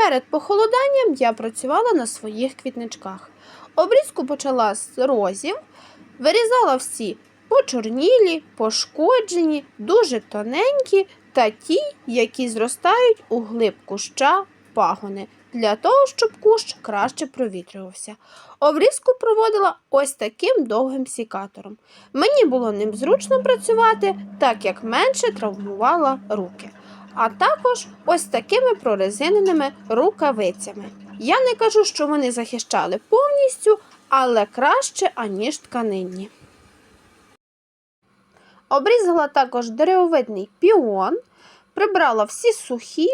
Перед похолоданням я працювала на своїх квітничках. Обрізку почала з розів, вирізала всі почорнілі, пошкоджені, дуже тоненькі та ті, які зростають у глиб куща пагони, для того, щоб кущ краще провітрювався. Обрізку проводила ось таким довгим сікатором. Мені було ним зручно працювати, так як менше травмувала руки. А також ось такими прорезиненими рукавицями. Я не кажу, що вони захищали повністю, але краще, аніж тканинні. Обрізала також деревовидний піон, прибрала всі сухі,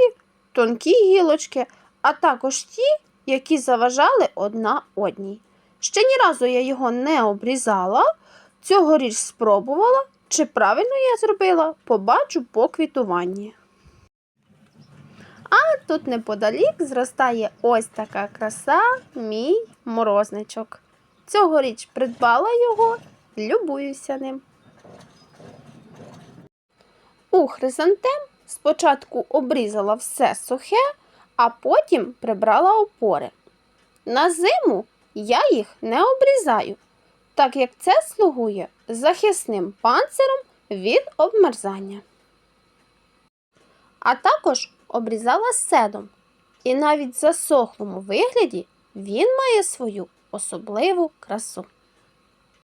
тонкі гілочки, а також ті, які заважали одна одній. Ще ні разу я його не обрізала, цьогоріч спробувала, чи правильно я зробила, побачу по квітуванні. Тут неподалік зростає ось така краса, мій морозничок. Цьогоріч придбала його, любуюся ним. У хризантем спочатку обрізала все сухе, а потім прибрала опори. На зиму я їх не обрізаю, так як це слугує захисним панциром від обмерзання. А також обрізала седом. І навіть в засохлому вигляді він має свою особливу красу.